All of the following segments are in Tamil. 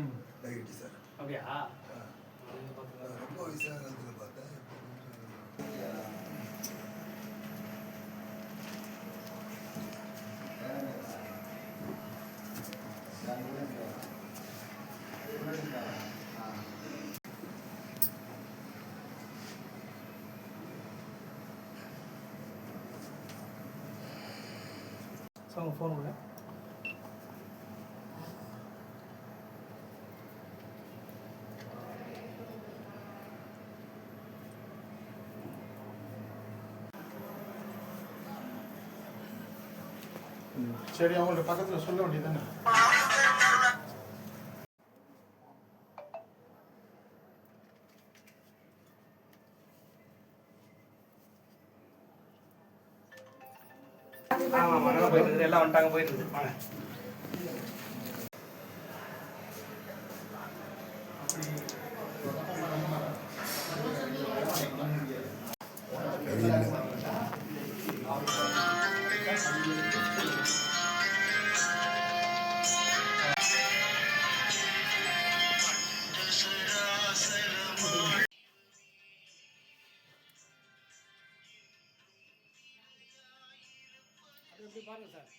ம் டயபெட்டிஸ் சார் அப்படியா ரொம்ப வயசான காலத்தில் பார்த்தேன் இப்போ கொஞ்சம் சார் உங்கள் ஃபோன் உள்ள சரி அவங்கள்ட்ட பக்கத்தில் சொல்ல வேண்டியதானே ஆமாம் எல்லாம் வந்துட்டாங்க போயிட்டு இருக்குது. வாங்க. அப்படி பாருங்க சார்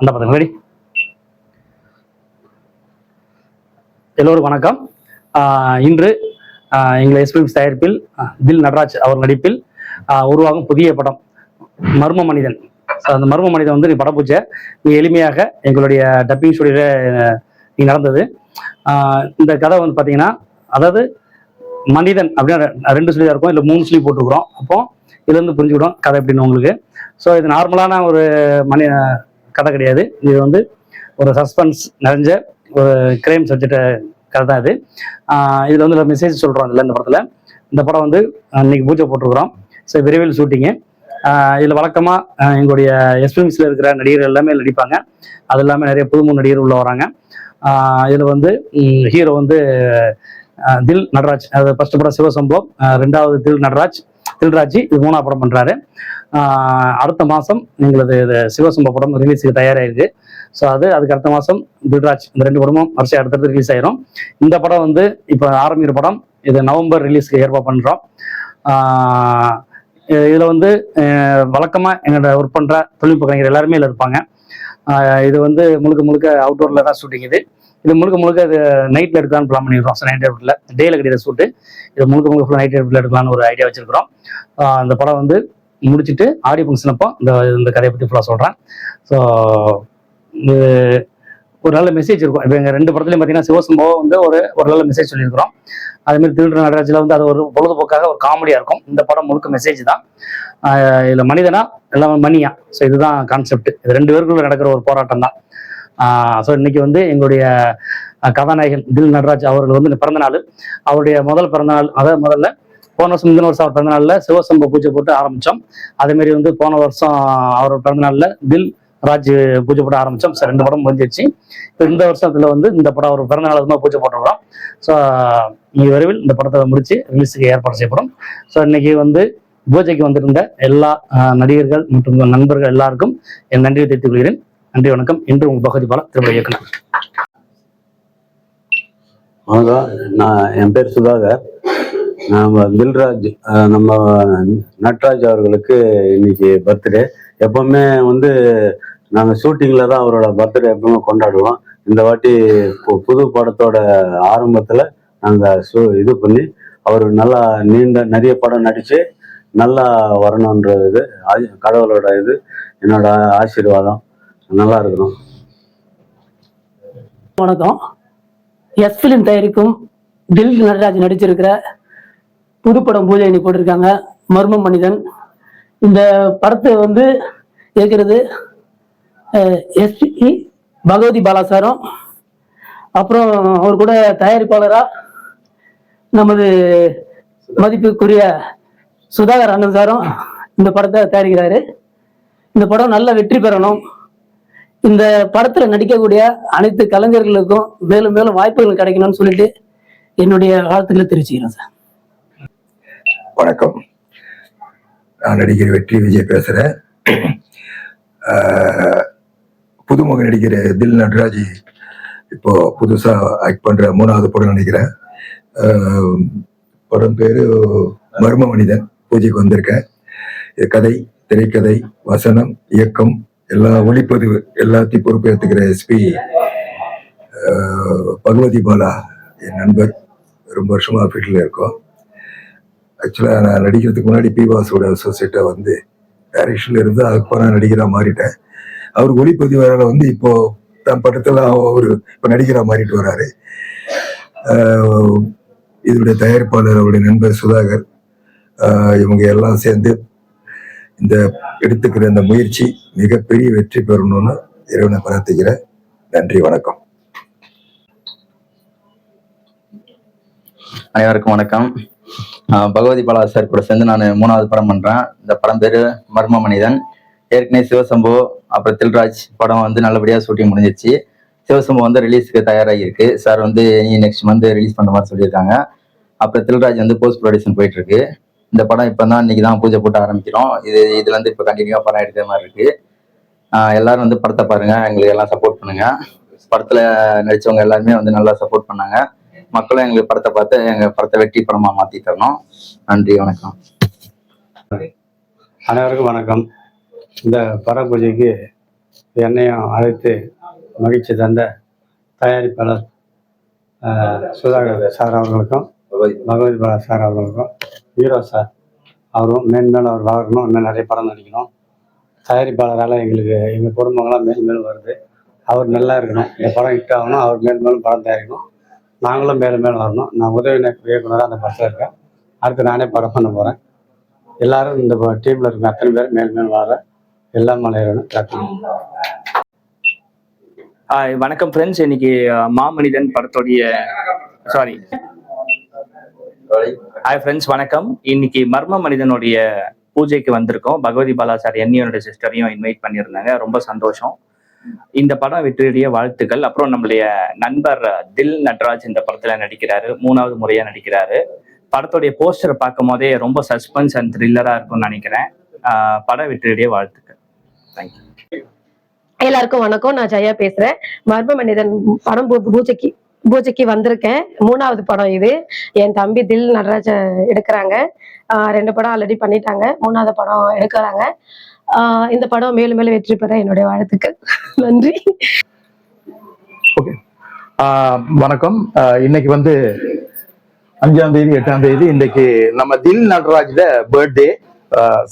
அந்த பதம் ரெடி வணக்கம். ஆஹ் இன்று எங்களை எங்கள் எஸ்பிஎம்ஸ் தயாரிப்பில் தில் நடராஜ் அவர் நடிப்பில் உருவாகும் புதிய படம் மர்ம மனிதன். அந்த மர்ம மனிதன் வந்து நீ படப்பூச்சை நீ எளிமையாக எங்களுடைய டப்பிங் ஸ்டுடியோவில் நடந்தது. இந்த கதை வந்து பார்த்தீங்கன்னா அதாவது மனிதன் அப்படின்னு ரெண்டு சொல்லி இருக்கும் இல்லை மூணு சொல்லி போட்டுருக்குறோம். அப்போ இதுலேருந்து புரிஞ்சுக்கிடும் கதை எப்படின்னு உங்களுக்கு. ஸோ இது நார்மலான ஒரு மனி கதை கிடையாது. இது வந்து ஒரு சஸ்பென்ஸ் நிறைஞ்ச ஒரு கிரைம் சப்ஜெக்ட் கதை தான் இது. இதில் வந்து மெசேஜ் சொல்கிறோம் இதில் இந்த படத்தில். இந்த படம் வந்து இன்னைக்கு பூஜை போட்டிருக்கிறோம். ஸோ விரைவில் ஷூட்டிங்கு இதில் வழக்கமாக எங்களுடைய எஸ்பிஎம்ஸில் இருக்கிற நடிகர் எல்லாமே நடிப்பாங்க. அது இல்லாமல் நிறைய புதுமுக நடிகர் உள்ள வராங்க. இதில் வந்து ஹீரோ வந்து தில் நடராஜ். அது ஃபர்ஸ்ட் படம் சிவசம்பவம் ரெண்டாவது தில் நடராஜ். தில்ராஜ் இது மூணாவது படம் பண்ணுறாரு அடுத்த மாதம் எங்களது இது சிவசம்பவ படம் ரிலீஸுக்கு தயாராகிருக்கு ஸோ அது அதுக்கு அடுத்த மாதம் தில்ராஜ் இந்த ரெண்டு படமும் வரிசை அடுத்தடுத்து ரிலீஸ் ஆயிரும். இந்த படம் வந்து இப்போ ஆரம்பிக்கிற படம் இது நவம்பர் ரிலீஸ்க்கு ஏற்பாடு பண்ணுறோம் இதில் வந்து வழக்கமாக எங்களோட ஒர்க் பண்ணுற தொழில்நுட்ப கலைஞர் எல்லாருமே இதில் இருப்பாங்க. இது வந்து முழுக்க முழுக்க அவுட்டோரில் தான் ஷூட்டிங் இது. இது முழுக்க முழுக்க இது நைட்டில் எடுக்கலாம்னு பிளான் பண்ணிடுறோம் நைட் எடுப்பில் டேயில் கிடையாது ஷூட்டு இது முழுக்க முழுக்க ஃபுல்லாக நைட் எடுப்பில் எடுக்கலாம்னு ஒரு ஐடியா வச்சிருக்கிறோம். அந்த படம் வந்து முடிச்சுட்டு ஆடியோ ஃபங்க்ஷன் அப்போ இந்த இந்த கதையை பற்றி ஃபுல்லாக சொல்கிறேன் ஸோ இது ஒரு நல்ல மெசேஜ் இருக்கும். இப்போ எங்கள் ரெண்டு படத்துலையும் பார்த்தீங்கன்னா சிவசம்பவம் வந்து ஒரு ஒரு நல்ல மெசேஜ் சொல்லியிருக்கிறோம். அதே மாதிரி நடராஜில் வந்து அது ஒரு பொழுதுபோக்காக ஒரு காமெடியாக இருக்கும். இந்த படம் முழுக்க மெசேஜ் தான். இதில் மனிதனா எல்லாமே மணியா. ஸோ இதுதான் கான்செப்ட் இது ரெண்டு பேருக்குள்ள நடக்கிற ஒரு போராட்டம் தான். ஸோ இன்னைக்கு வந்து எங்களுடைய கதாநாயகன் தில் நடராஜ் அவர்கள் வந்து இந்த பிறந்த நாள் அவருடைய முதல் பிறந்த நாள் அதாவது முதல்ல போன வருஷம் முந்தின வருஷம் அவர் பிறந்தநாளில் சிவசம்ப பூஜை போட்டு ஆரம்பித்தோம் அதேமாரி வந்து போன வருஷம் அவர் பிறந்தநாளில் தில் ராஜ் பூஜை போட ஆரம்பிச்சோம். சார் ரெண்டு படம் முடிஞ்சிருச்சு. இப்போ இந்த வருஷத்துல வந்து இந்த படம் ஒரு பிறந்த நாள் வந்து பூஜை போட்டுருக்கிறோம். ஸோ இனி விரைவில் இந்த படத்தை முடிச்சு ரிலீஸுக்கு ஏற்பாடு செய்யப்படும் ஸோ இன்னைக்கு வந்து பூஜைக்கு வந்திருந்த எல்லா நடிகர்கள் மற்றும் நண்பர்கள் எல்லாருக்கும் என் நன்றியை தெரிவித்துக் கொள்கிறேன். நன்றி வணக்கம். இன்று உங்கள் பகுதி பால திரும்ப இயக்குனர். வணக்கம் நான் என் பேர் சுதாகர். நம்ம தில்ராஜ் நம்ம நட்ராஜ் அவர்களுக்கு இன்னைக்கு பர்த்டே எப்பவுமே வந்து நாங்கள் ஷூட்டிங்கில் தான் அவரோட பர்த்டே எப்பவுமே கொண்டாடுவோம். இந்த வாட்டி பு- புது படத்தோட ஆரம்பத்தில் நாங்கள் ஷூ இது பண்ணி அவர் நல்லா நீண்ட நிறைய படம் நடித்து நல்லா வரணுன்ற இது கடவுளோட இது என்னோட ஆசீர்வாதம். நல்லா இருக்கணும். வணக்கம். எஸ் ஃபிலிம் தயாரிக்கும் தில் நடராஜ் நடிச்சிருக்கிற புதுப்படம் பூஜை இன்னைக்கு போட்டிருக்காங்க. மர்ம மனிதன். இந்த படத்தை வந்து இருக்கிறது எஸ்பி பகவதி பாலாசாரம் அப்புறம் அவர் கூட தயாரிப்பாளரா நமது மதிப்புக்குரிய சுதாகர் அண்ணன் சாரும் இந்த படத்தை தயாரிக்கிறாரு. இந்த படம் நல்ல வெற்றி பெறணும். இந்த படத்துல நடிக்கக்கூடிய அனைத்து கலைஞர்களுக்கும் மேலும் மேலும் வாய்ப்புகள் கிடைக்கணும்னு சொல்லிட்டு என்னுடைய வாழ்த்துக்களை தெரிவிச்சுக்கிறேன் சார். வணக்கம். நான் நடிகர் வெற்றி விஜய் பேசுகிறேன் புதுமுக நடிகர் தில் நட்ராஜ் இப்போ புதுசாக ஆக்ட் பண்ணுற மூணாவது படம் நினைக்கிறேன் படம் பேர் மர்ம மனிதன் பூஜைக்கு வந்திருக்கேன். கதை திரைக்கதை வசனம் இயக்கம் எல்லா ஒளிப்பதிவு எல்லாத்தையும் பொறுப்பேற்றுக்கிற எஸ்பி பகவதி பாலா என் நண்பர். ரொம்ப வருஷமாக ஃபீல்டில் இருக்கோம். ஆக்சுவலாக நான் நடிக்கிறதுக்கு முன்னாடி பி வாசோட அசோசியேட்டாக வந்து டைரக்ஷனில் இருந்து அதுக்கு நான் நடிகராக மாறிட்டேன். அவர் ஒளிப்பதிவாளர் வந்து இப்போது தன் படத்தில் அவர் இப்போ நடிகராக மாறிட்டு வராரு. ஆஹ் இதோடைய தயாரிப்பாளர் அவருடைய நண்பர் சுதாகர். ஆஹ் இவங்க எல்லாம் சேர்ந்து இந்த எடுத்துக்கிற இந்த முயற்சி மிகப்பெரிய வெற்றி பெறணும்னு இறைவனை பிரார்த்திக்கிறேன். நன்றி வணக்கம். அனைவருக்கும் வணக்கம். பகவதி பாலா சார் கூட சேர்ந்து நான் மூணாவது படம் பண்றேன். இந்த படம் பேரு மர்ம மனிதன். ஏற்கனவே சிவசம்பு அப்புறம் தில்ராஜ் படம் வந்து நல்லபடியா ஷூட்டிங் முடிஞ்சிச்சு சிவசம்பு வந்து ரிலீஸ்க்கு தயாராகி இருக்கு சார் வந்து இனி நெக்ஸ்ட் மந்த் ரிலீஸ் பண்ற மாதிரி சொல்லியிருக்காங்க. அப்புறம் தில்ராஜ் வந்து போஸ்ட் ப்ரொடக்ஷன் போயிட்டு இருக்கு இந்த படம் இப்போ தான் இன்னைக்கு தான் பூஜை போட்டு ஆரம்பிக்கிறோம். இது இதுல இருந்து இப்போ கண்டினியூவா படம் எடுக்கிற மாதிரி இருக்கு. எல்லாரும் வந்து படத்தை பாருங்க. எங்களுக்கு எல்லாம் சப்போர்ட் பண்ணுங்க. படத்தில் நடிச்சவங்க எல்லாருமே வந்து நல்லா சப்போர்ட் பண்ணாங்க. மக்களும் எங்களுக்கு படத்தை பார்த்து எங்க படத்தை வெற்றி படமா மாத்தி தரணும். நன்றி வணக்கம். அனைவருக்கும் வணக்கம். இந்த பட பூஜைக்கு என்னையும் அழைத்து மகிழ்ச்சி தந்த தயாரிப்பாளர் சுதாகர் சார் அவர்களுக்கும் பகவதி பாலா சார் அவர்களுக்கும் ஹீரோ சார் அவரும் மேன்மேலும் அவர் வளரணும் இன்னும் நிறைய படம் நடிக்கணும். தயாரிப்பாளரால் எங்களுக்கு எங்கள் குடும்பங்களாம் மேன்மேலும் வருது. அவர் நல்லா இருக்கணும். இந்த படம் ஹிட் ஆகணும் அவர் மேன்மேலும் படம் தயாரிக்கணும். நாங்களும் மேலும் மேலும் வரணும். நான் உதவி இயக்குனராக அந்த படத்தில் இருக்கேன். அடுத்து நானே படம் பண்ண போகிறேன் எல்லாரும் இந்த டீமில் இருக்க அத்தனை பேர் மேலும் மேலும் வர எல்லாம் மலையரனும் கேட்கணும் வணக்கம் ஃப்ரெண்ட்ஸ் இன்னைக்கு மாமனிதன் படத்துடைய சாரி ஹாய் ஃப்ரெண்ட்ஸ் வணக்கம். இன்னைக்கு மர்ம மனிதனுடைய பூஜைக்கு வந்திருக்கோம். பகவதி பாலா சார் என்னையோட சிஸ்டரையும் இன்வைட் பண்ணியிருந்தாங்க. ரொம்ப சந்தோஷம். இந்த படம் வெற்றியுடைய வாழ்த்துக்கள். அப்புறம் நம்மளுடைய நண்பர் தில் நட்ராஜ் இந்த படத்துல நடிக்கிறாரு. மூணாவது முறையா நடிக்கிறாரு. படத்துடைய போஸ்டரை பார்க்கும் போதே ரொம்ப சஸ்பென்ஸ் அண்ட் த்ரில்லரா இருக்கும்னு நினைக்கிறேன். ஆஹ் பட வெற்றியுடைய வாழ்த்துக்கள். தேங்க்யூ எல்லாருக்கும் வணக்கம். நான் ஜெயா பேசுறேன். மர்ம மனிதன் படம் பூஜைக்கு பூஜைக்கு வந்திருக்கேன். மூணாவது படம் இது. என் தம்பி தில் நடராஜ எடுக்கிறாங்க. ரெண்டு படம் ஆல்ரெடி பண்ணிட்டாங்க. மூணாவது படம் எடுக்கிறாங்க. இந்த படம் மேலும் மேலும் வெற்றி பெற என்னுடைய வாழ்த்துக்கள். நன்றி. ஆஹ் வணக்கம். இன்னைக்கு வந்து அஞ்சாம் தேதி எட்டாம் தேதி இன்னைக்கு நம்ம தில் நடராஜ்ல பர்த்டே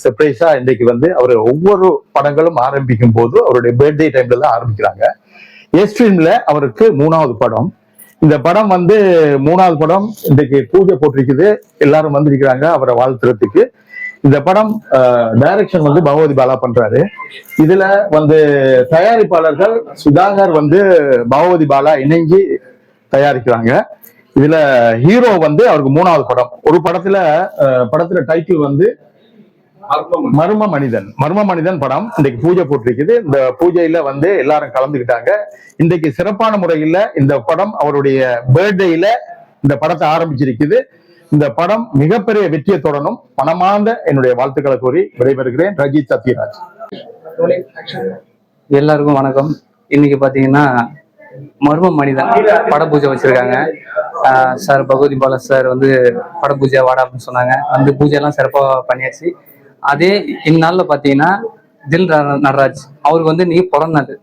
சர்ப்ரைஸா இன்னைக்கு வந்து அவர் ஒவ்வொரு படங்களும் ஆரம்பிக்கும் போது அவருடைய பர்த்டே டைம்ல தான் ஆரம்பிக்கிறாங்க. ஏ அவருக்கு மூணாவது படம். இந்த படம் வந்து மூணாவது படம். இன்றைக்கு பூஜை போட்டிருக்குது. எல்லாரும் வந்திருக்கிறாங்க. அவரை வாழ்த்துறதுக்கு. இந்த படம் டைரக்ஷன் வந்து பகவதி பாலா பண்றாரு. இதுல வந்து தயாரிப்பாளர்கள் சுதாகர் வந்து பகவதி பாலா இணைஞ்சு தயாரிக்கிறாங்க. இதுல ஹீரோ வந்து அவருக்கு மூணாவது படம். ஒரு படத்துல படத்துல டைட்டில் வந்து மர்ம மனிதன். மர்ம மனிதன் படம். இன்றைக்கு பூஜை போட்டிருக்குது. இந்த பூஜையில வந்து எல்லாரும் கலந்துக்கிட்டாங்க இன்றைக்கு சிறப்பான முறையில இந்த படம் அவருடைய பர்த்டேல இந்த படத்தை ஆரம்பிச்சிருக்குது. இந்த படம் மிகப்பெரிய வெற்றியை தொடரும் மனமார்ந்த என்னுடைய வாழ்த்துக்களை கூறி விடைபெறுகிறேன் ரஜித் சத்யராஜ். எல்லாருக்கும் வணக்கம். இன்னைக்கு பாத்தீங்கன்னா மர்ம மனிதன் பட பூஜை வச்சிருக்காங்க. ஆஹ் சார் பகவதி பாலா சார் வந்து பட பூஜை வாடா அப்படின்னு சொன்னாங்க. வந்து பூஜை எல்லாம் சிறப்பா பண்ணியாச்சு. அதே இந்நாளில் பாத்தீங்கன்னா தில் நடராஜ். அவருக்கு வந்து நீ பிறந்தாரு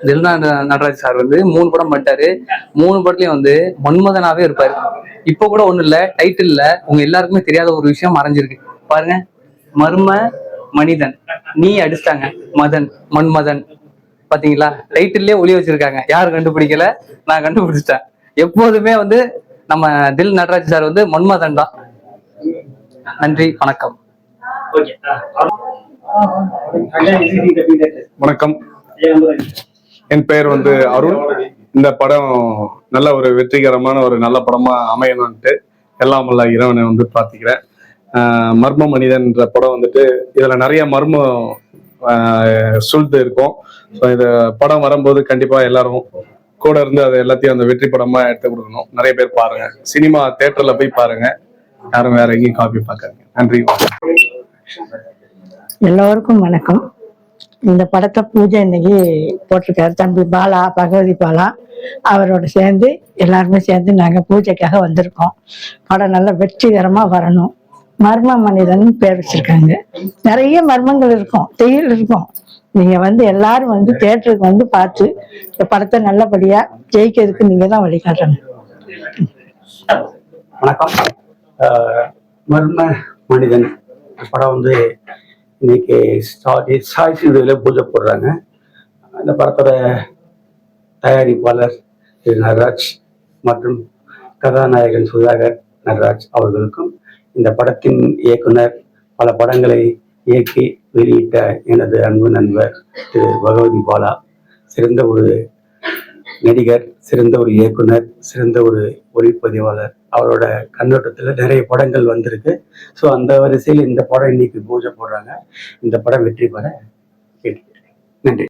தில் நடராஜ் சார் வந்து மூணு படம் பண்ணிட்டாரு. மூணு படத்துலயும் வந்து மன்மதனாவே இருப்பாரு. இப்ப கூட ஒண்ணு இல்ல டைட்டில்ல உங்க எல்லாருக்குமே தெரியாத ஒரு விஷயம் மறைஞ்சிருக்கு. பாருங்க மர்ம மனிதன். நீ அடிச்சிட்டாங்க. மதன் மன்மதன். பாத்தீங்களா? டைட்டில்லே ஒளி வச்சிருக்காங்க. யாரும் கண்டுபிடிக்கல? நான் கண்டுபிடிச்சிட்டேன். எப்போதுமே வந்து நம்ம தில் நடராஜ் சார் வந்து மன்மதன் தான். நன்றி வணக்கம். வணக்கம். என் பெயர் வந்து அருண். இந்த படம் நல்ல ஒரு வெற்றிகரமான ஒரு நல்ல படமா அமையணும்ட்டு எல்லாம் வல்ல இறைவனை வந்து பிரார்த்திக்கிறேன். மர்ம மனிதன்ற படம் வந்துட்டு இதுல நிறைய மர்மம் சுழ்த்து இருக்கும். ஸோ இந்த படம் வரும்போது கண்டிப்பா எல்லாரும் கூட இருந்து அதை எல்லாத்தையும் அந்த வெற்றி படமா எடுத்து கொடுக்கணும். நிறைய பேர் பாருங்க. சினிமா தேட்டர்ல போய் பாருங்க. யாரும் வேற எங்கேயும் காப்பி பார்க்காதீங்க. நன்றி. எல்லோருக்கும் வணக்கம். இந்த படத்தை பூஜை இன்னைக்கு போட்டிருக்காரு தம்பி பாலா பகவதி பாலா. அவரோட சேர்ந்து எல்லாருமே சேர்ந்து நாங்கள் பூஜைக்காக வந்திருக்கோம். படம் நல்லா வெற்றிகரமாக வரணும். மர்ம மனிதன் பேர் வச்சிருக்காங்க. நிறைய மர்மங்கள் இருக்கும். தெயில் இருக்கும். நீங்க வந்து எல்லாரும் வந்து தேட்டருக்கு வந்து பார்த்து இந்த படத்தை நல்லபடியா ஜெயிக்கிறதுக்கு நீங்க தான் வழிகாட்டணும் வணக்கம். ஆஹ் மர்ம மனிதன். படம் வந்து இன்னைக்கு சாய் சாய் ஸ்டுடியோவில் பூஜை போடுறாங்க. அந்த படத்தோட தயாரிப்பாளர் திரு நட்ராஜ் மற்றும் கதாநாயகன் சுதாகர் நட்ராஜ் அவர்களுக்கும் இந்த படத்தின் இயக்குனர் பல படங்களை இயக்கி வெளியிட்ட எனது அன்பு நண்பர் திரு பகவதி பாலா சிறந்த ஒரு நடிகர் சிறந்த ஒரு இயக்குனர் சிறந்த ஒரு ஒளிப்பதிவாளர். அவரோட கண்ணோட்டத்தில் நிறைய படங்கள் வந்திருக்கு. ஸோ அந்த வரிசையில் இந்த படம் இன்னைக்கு பூஜை போடுறாங்க. இந்த படம் வெற்றி பெற கேட்டுக்கிறேன். நன்றி.